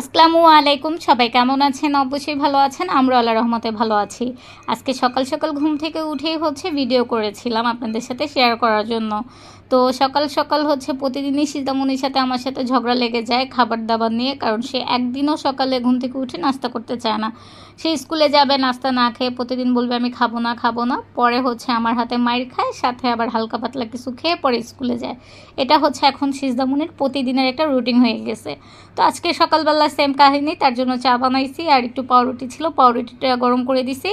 আসসালামু আলাইকুম, সবাই কেমন আছেন? অবশ্যই ভালো আছেন আমরা আল্লাহ রহমতে ভালো আছি। আজকে সকাল সকাল ঘুম থেকে উঠেই হচ্ছে ভিডিও করেছিলাম আপনাদের সাথে শেয়ার করার জন্য। তো সকাল সকাল হচ্ছে প্রতিদিনই সীতামণির সাথে আমার সাথে ঝগড়া লেগে যায় খাবার দাবার নিয়ে, কারণ সে একদিনও সকালে ঘুম থেকে উঠে নাস্তা করতে চায় না। সে স্কুলে যাবে, নাস্তা না খেয়ে প্রতিদিন বলবে, আমি খাব না খাব না। পরে হচ্ছে আমার হাতে মায়ের খায়, সাথে আবার হালকা পাতলা কিছু খেয়ে পরে স্কুলে যায়। এটা হচ্ছে এখন সিজদামনির প্রতিদিনের একটা রুটিন হয়ে গেছে। তো আজকে সকালবেলা সেম কাহিনি তার জন্য চা বানাইছি আর একটু পাউরুটি ছিল পাউরুটিটা গরম করে দিছি।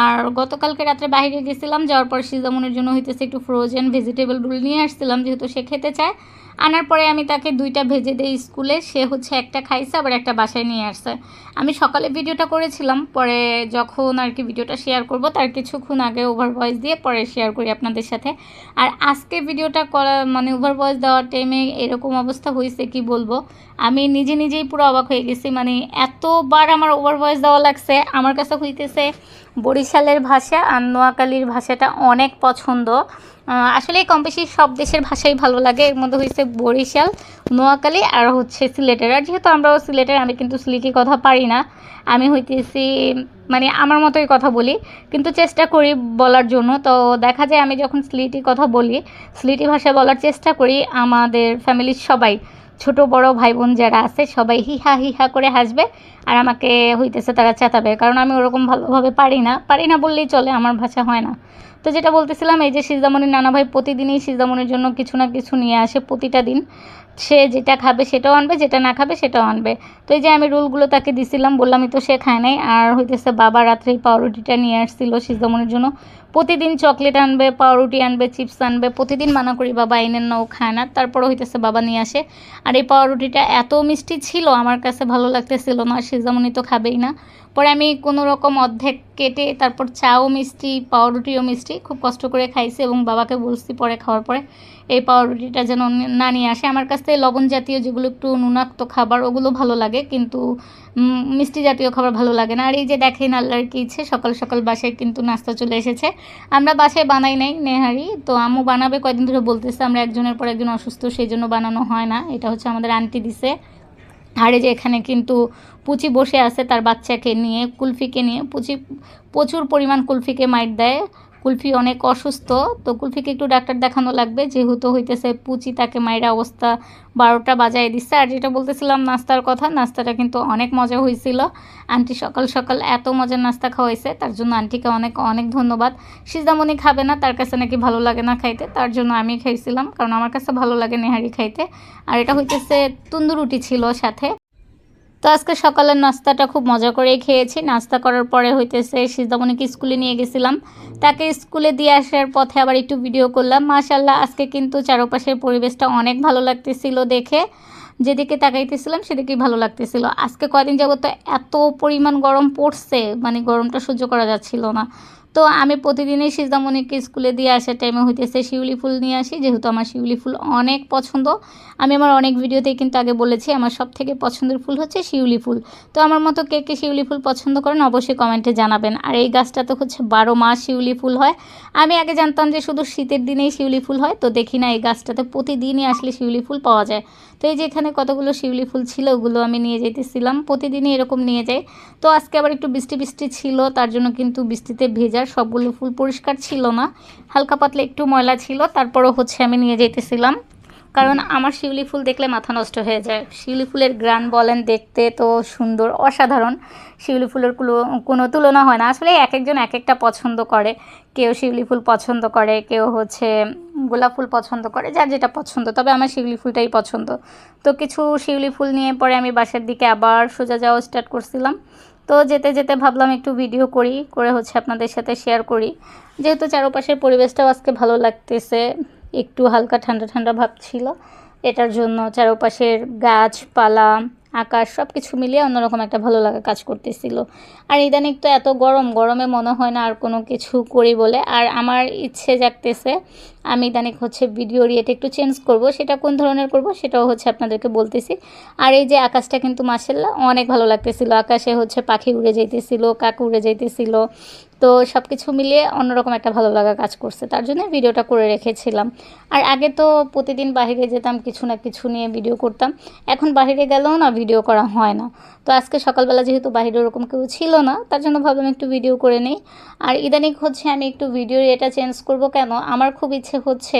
আর গতকালকে রাত্রে বাইরে গেছিলাম, যাওয়ার পর সিজামনের জন্য হইতেছে একটু ফ্রোজেন ভেজিটেবল রোল নিয়ে আসছিলাম, যেহেতু সে খেতে চায়। আনার পরে আমি তাকে দুইটা ভেজে দিই স্কুলে, সে হচ্ছে একটা খাইছে, আবার একটা বাসায় নিয়ে আসছে। আমি সকালে ভিডিওটা করেছিলাম, পরে যখন আর কি ভিডিওটা শেয়ার করব, তার কিছুক্ষণ আগে ওভার ভয়েস দিয়ে পরে শেয়ার করি আপনাদের সাথে। আর আজকে ভিডিওটা করা মানে ওভার ভয়েস দেওয়ার টাইমে এরকম অবস্থা হয়েছে কি বলব? আমি নিজে নিজেই পুরো অবাক হয়ে গেছি মানে এতবার আমার ওভার ভয়েস দেওয়া লাগছে, আমার কাছে হইতেছে বরিশালের ভাষা আর নোয়াখালীর ভাষাটা অনেক পছন্দ। আসলে কম বেশি সব দেশের ভাষাই ভালো লাগে। এর মধ্যে হয়েছে বরিশাল, নোয়াখালী আর হচ্ছে সিলেটের। আর যেহেতু আমরাও সিলেটের, আমি কিন্তু সিলেটি কথা পারি না। আমি হইতেছি মানে আমার মতোই কথা বলি। কিন্তু চেষ্টা করি বলার জন্য। তো দেখা যায় আমি যখন স্লিটি কথা বলি, স্লিটি ভাষায় বলার চেষ্টা করি। আমাদের ফ্যামিলির সবাই, ছোট বড় ভাই বোন যারা আছে, সবাই হিহা হিহা করে হাসবে। আর আমাকে হইতেছে তারা চেতাবে। কারণ আমি ওরকম ভালোভাবে পারি না। পারি না বললেই চলে, আমার ভাষা হয় না। তো যেটা বলতেছিলাম, এই যে সিজামণির নানা ভাই প্রতিদিনই সিজামণির জন্য কিছু না কিছু নিয়ে আসে প্রতিটা দিন। সে যেটা খাবে সেটাও আনবে, যেটা না খাবে সেটাও আনবে। তো এই যে আমি রুলগুলো তাকে দিছিলাম বললামই তো সে খায় নাই। আর হইতেছে বাবা রাত্রে পাউরুটিটা নিয়ে আসছিল সিজামণির জন্য। প্রতিদিন চকলেট আনবে, পাউরুটি আনবে, চিপস আনবে, প্রতিদিন মানা করি, বাবা এনেন না, ও খায় না। তারপরে হইতেছে বাবা নিয়ে আসে। আর এই পাউরুটিটা এত মিষ্টি ছিল, আমার কাছে ভালো লাগতেছিল না। সিজামণি তো খাবেই না। পরে আমি কোনো রকম অর্ধেক কেটে তারপর চাও মিষ্টি, পাউরুটিও মিষ্টি খুব কষ্ট করে খাইছি এবং বাবাকে বলছি পরে খাওয়ার পরে এই পাউরুটিটা যেন না নিয়ে আসে। আমার কাছ থেকে লবণ জাতীয় যেগুলো একটু নুনাক্ত খাবার ওগুলো ভালো লাগে কিন্তু মিষ্টি জাতীয় খাবার ভালো লাগে না। আর এই যে দেখেন আল্লাহর কি ইচ্ছে, সকাল সকাল বাসায় কিন্তু নাস্তা চলে এসেছে। আমরা বাসায় বানাই নাই নেহারি, তো আম্মু বানাবে কয়েকদিন ধরে বলতেছে আমরা একজনের পর একজন অসুস্থ, সেই জন্য বানানো হয় না। এটা হচ্ছে আমাদের আন্টি দিছে। আর যে এখানে কিন্তু পুচি বসে আছে তার বাচ্চাকে নিয়ে, কুলফিকে নিয়ে। পুচি প্রচুর পরিমাণ কুলফিকে মাইট দেয়। কুলফি অনেক অসুস্থ, তো কুলফিকে একটু ডাক্তার দেখানো লাগবে। যেহেতু হইতেছে পুচি, তাকে মায়ের অবস্থা বারোটা বাজায় দিচ্ছে আর যেটা বলতেছিলাম নাস্তার কথা, নাস্তাটা কিন্তু অনেক মজা হয়েছিল আন্টি সকাল সকাল এত মজার নাস্তা খাওয়াইছে, তার জন্য আন্টিকে অনেক অনেক ধন্যবাদ। সিজামণি খাবে না, তার কাছে নাকি ভালো লাগে না খাইতে, তার জন্য আমি খাইছিলাম, কারণ আমার কাছে ভালো লাগে নেহারি খাইতে। আর এটা হইতেছে তন্দুরুটি ছিল সাথে। তো আজকে সকালের নাস্তাটা খুব মজা করেই খেয়েছি। নাস্তা করার পরে হইতেছে সিদ্ধামণিকে স্কুলে নিয়ে গেছিলাম। তাকে স্কুলে দিয়ে আসার পথে আবার একটু ভিডিও করলাম। মাশাল্লাহ আজকে কিন্তু চারপাশের পরিবেশটা অনেক ভালো লাগতেছিল দেখে। যেদিকে তাকাইতেছিলাম, সেদিকেই ভালো লাগতেছিল। আজকে কয়দিন যাবত এত পরিমাণ গরম পড়ছে মানে গরমটা সহ্য করা যাচ্ছিল না। তো আমি প্রতিদিনই সিজামণিকে স্কুলে দিয়ে আসার টাইমে হইতেছে শিউলি ফুল নিয়ে আসি, যেহেতু আমার শিউলি ফুল অনেক পছন্দ। আমি আমার অনেক ভিডিওতেই কিন্তু আগে বলেছি, আমার সব থেকে পছন্দের ফুল হচ্ছে শিউলি ফুল। তো আমার মতো কে কে শিউলি ফুল পছন্দ করেন অবশ্যই কমেন্টে জানাবেন। আর এই গাছটা তো হচ্ছে বারো মাস শিউলি ফুল হয়। আমি আগে জানতাম যে শুধু শীতের দিনেই শিউলি ফুল হয়, তো দেখি না এই গাছটাতে প্রতিদিনই আসলে শিউলি ফুল পাওয়া যায়। তো এই যে এখানে কতগুলো শিউলি ফুল ছিল, ওগুলো আমি নিয়ে যেতেছিলাম প্রতিদিনই এরকম নিয়ে যাই। তো আজকে আবার একটু বৃষ্টি বৃষ্টি ছিল, তার জন্য কিন্তু বৃষ্টিতে ভেজার সবগুলো ফুল পরিষ্কার ছিল না। হালকা পাতলা একটু ময়লা ছিল, তারপরও হচ্ছে আমি নিয়ে যেতেছিলাম কারণ আমার শিউলি ফুল দেখলে মাথা নষ্ট হয়ে যায়। শিউলি ফুলের গ্রান বলেন দেখতে তো সুন্দর, অসাধারণ। শিউলি ফুলের কোনো তুলনা হয় না। আসলে এক একজন এক একটা পছন্দ করে। কেউ শিউলি ফুল পছন্দ করে, কেউ হচ্ছে গোলাপ ফুল পছন্দ করে, যার যেটা পছন্দ। তবে আমার শিউলি ফুলটাই পছন্দ। তো কিছু শিউলি ফুল নিয়ে পরে আমি বাসার দিকে আবার সোজা যাওয়া স্টার্ট করছিলাম। তো যেতে যেতে ভাবলাম একটু ভিডিও করি, করে হচ্ছে আপনাদের সাথে শেয়ার করি। যেহেতু চারপাশের পরিবেশটাও আজকে ভালো লাগতেছে, একটু হালকা ঠান্ডা ঠান্ডা ভাব ছিল, এটার জন্য চারপাশের গাছপালা, আকাশ সব কিছু মিলিয়ে অন্যরকম একটা ভালো লাগা কাজ করতেছিল। আর ইদানিং তো এত গরম, গরমে মনে হয় না আর কোনো কিছু করি বলে। আর আমার ইচ্ছে জাগতেছে আমি ইদানিক হচ্ছে ভিডিও রিয়েট একটু চেঞ্জ করব, সেটা কোন ধরনের করব সেটাও হচ্ছে আপনাদেরকে বলতেছি। আর এই যে আকাশটা কিন্তু মাসাল্লাহ অনেক ভালো লাগতেছিল, আকাশে হচ্ছে পাখি উড়ে যাইতেছিল, কাক উড়ে যাইতেছিল। তো সব কিছু মিলিয়ে অন্যরকম একটা ভালো লাগা কাজ করছে, তার জন্য ভিডিওটা করে রেখেছিলাম। আর আগে তো প্রতিদিন বাইরে যেতাম, কিছু না কিছু নিয়ে ভিডিও করতাম, এখন বাইরে গেলেও না ভিডিও করা হয় না। তো আজকে সকালবেলা যেহেতু বাইরে ওরকম কেউ ছিল না, তার জন্য ভাবলাম একটু ভিডিও করে নিই। আর ইদানিং হচ্ছে আমি একটু ভিডিও এটা চেঞ্জ করব কেন? আমার খুব ইচ্ছে হচ্ছে,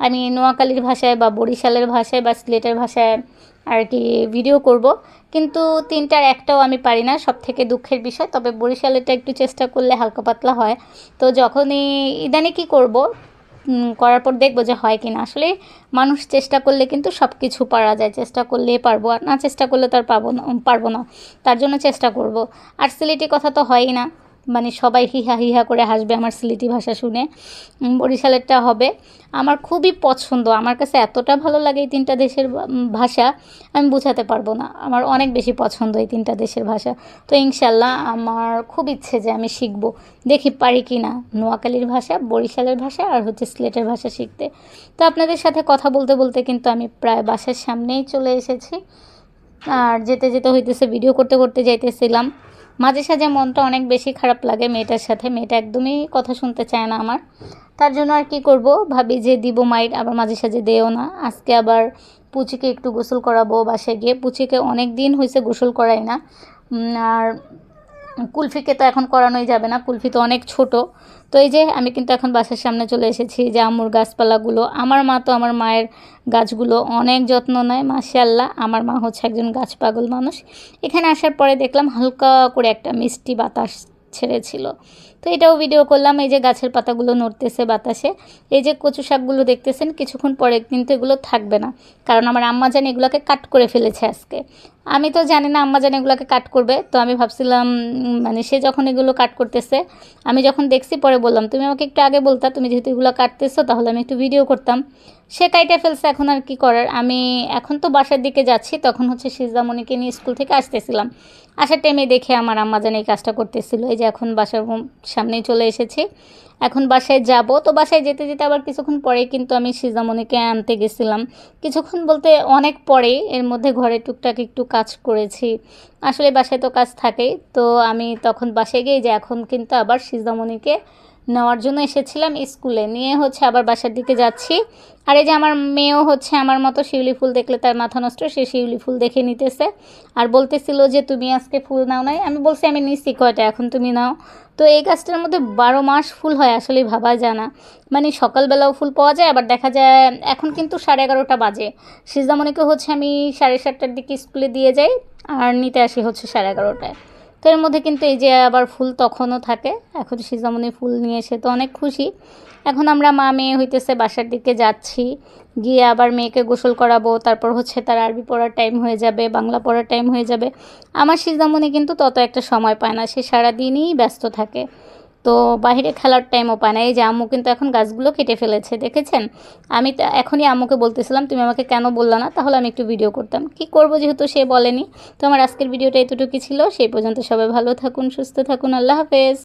আমি নোয়াখালীর ভাষায় বা বরিশালের ভাষায় বা সিলেটের ভাষায় আর কি ভিডিও করব। কিন্তু তিনটার একটাও আমি পারি না সব থেকে দুঃখের বিষয়। তবে বরিশালেরটা একটু চেষ্টা করলে হালকা পাতলা হয়। তো যখনই ইদানি কি করব করার পর দেখব যে হয় কি না আসলে মানুষ চেষ্টা করলে কিন্তু সব কিছু পারা যায়। চেষ্টা করলে পারব, আর না চেষ্টা করলে তার পাবো না পারব না। তার জন্য চেষ্টা করব। আর সিলেটি কথা তো হয়ই না। মানে সবাই হিহা হিহা করে হাসবে আমার সিলেটি ভাষা শুনে। বরিশালেরটা হবে। আমার খুবই পছন্দ। আমার কাছে এতটা ভালো লাগে এই তিনটা দেশের ভাষা, আমি বোঝাতে পারব না। আমার অনেক বেশি পছন্দ এই তিনটা দেশের ভাষা। তো ইনশাল্লাহ আমার খুব ইচ্ছে যে আমি শিখব। দেখি পারি কি না। নোয়াখালীর ভাষা, বরিশালের ভাষা আর হচ্ছে সিলেটের ভাষা শিখতে। তো আপনাদের সাথে কথা বলতে বলতে কিন্তু আমি প্রায় বাসার সামনেই চলে এসেছি। আর যেতে যেতে হইতেছে ভিডিও করতে করতে যাইতেছিলাম। মাঝে সাঝে মনটা অনেক বেশি খারাপ লাগে মেয়েটার সাথে। মেয়েটা একদমই কথা শুনতে চায় না আমার। তার জন্য আর কি করব? ভাবি যে দিব মাইট আবার মাঝে সাঝে দেও না। আজকে আবার পুচিকে একটু গোসল করাবো বাসায় গিয়ে। পুচিকে অনেক দিন হয়েছে গোসল করাই না। আর কুলফিকে তো এখন করানোই যাবে না, কুলফি তো অনেক ছোট। তো এই যে আমি কিন্তু এখন বাসার সামনে চলে এসেছি, যে আমুর গাছপালাগুলো। আমার মা তো আমার মায়ের গাছগুলো অনেক যত্ন নেয় মাশাল্লাহ আমার মা হচ্ছে একজন গাছ পাগল মানুষ। এখানে আসার পরে দেখলাম হালকা করে একটা মিষ্টি বাতাস ছেড়েছিল। তো এটাও ভিডিও করলাম, এই যে গাছের পাতাগুলো নড়তেছে বাতাসে, এই যে কচু শাকগুলো দেখতেছেন, কিছুক্ষণ পরে কিন্তু এগুলো থাকবে না, কারণ আমার আম্মা জানি এগুলোকে কাট করে ফেলেছে আজকে। আমি তো জানি না আম্মা জানি এগুলোকে কাট করবে, তো আমি ভাবছিলাম মানে সে যখন এগুলো কাট করতেছে, আমি যখন দেখছি, পরে বললাম, তুমি আমাকে একটু আগে বলতা, তুমি যেহেতু এগুলো কাটতেছো, তাহলে আমি একটু ভিডিও করতাম। সে কাইটে ফেলছে এখন আর কি করার। আমি এখন তো বাসার দিকে যাচ্ছি, তখন হচ্ছে সিজামণিকে নিয়ে স্কুল থেকে আসতেছিলাম। আসার টাইমে দেখে আমার আম্মা জানি এই কাজটা করতেছিল। এই যে এখন বাসার সামনেই চলে এসেছি। এখন বাসায় যাব। তো বাসায় যেতে যেতে আবার কিছুক্ষণ পরে কিন্তু আমি সিজামণিকে আনতে গেছিলাম। কিছুক্ষণ বলতে অনেক পরে এর মধ্যে ঘরে টুকটাক একটু কাজ করেছি। আসলে বাসায় তো কাজ থাকেই। তো আমি তখন বাসায় গিয়ে যে এখন কিন্তু আবার সিজামণিকে নেওয়ার জন্য এসেছিলাম স্কুলে। নিয়ে হচ্ছে আবার বাসার দিকে যাচ্ছি। আর এই যে আমার মেয়েও হচ্ছে আমার মতো শিউলি ফুল দেখলে তার মাথা নষ্ট, সে শিউলি ফুল দেখে নিতেছে। আর বলতেছিল যে, তুমি আজকে ফুল নাও নাই? আমি বলছি, আমি নিচ্ছি কয়টা, এখন তুমি নাও। তো এই গাছটার মধ্যে বারো মাস ফুল হয় আসলে ভাবা যায় না। মানে সকালবেলাও ফুল পাওয়া যায়, আবার দেখা যায় এখন কিন্তু সাড়ে এগারোটা বাজে। সিজামণিকে হচ্ছে আমি সাড়ে সাতটার দিকে স্কুলে দিয়ে যাই, আর নিতে আসি হচ্ছে সাড়ে এগারোটায়। তো এর মধ্যে কিন্তু এই যে আবার ফুল তখনও থাকে। এখন সিজামণি ফুল নিয়ে এসে তো অনেক খুশি। এখন আমরা মা মেয়ে হইতেছে বাসার দিকে যাচ্ছি। গিয়ে আবার মেয়েকে গোসল করাবো, তারপর হচ্ছে তার আরবি পড়ার টাইম হয়ে যাবে, বাংলা পড়ার টাইম হয়ে যাবে। আমার সিজামণি কিন্তু তত একটা সময় পায় না, সে সারাদিনই ব্যস্ত থাকে। তো বাহিরে খেলার টাইমও পায় না। এই যে আম্মু কিন্তু এখন গাছগুলো কেটে ফেলেছে, দেখেছেন? আমি তো এখনই আম্মুকে বলতেছিলাম, তুমি আমাকে কেন বলল না? তাহলে আমি একটু ভিডিও করতাম। কি করব যেহেতু সে বলেনি? তো আমার আজকের ভিডিওটা এতটুকু ছিল। সেই পর্যন্ত সবাই ভালো থাকুন, সুস্থ থাকুন। আল্লাহ হাফেজ।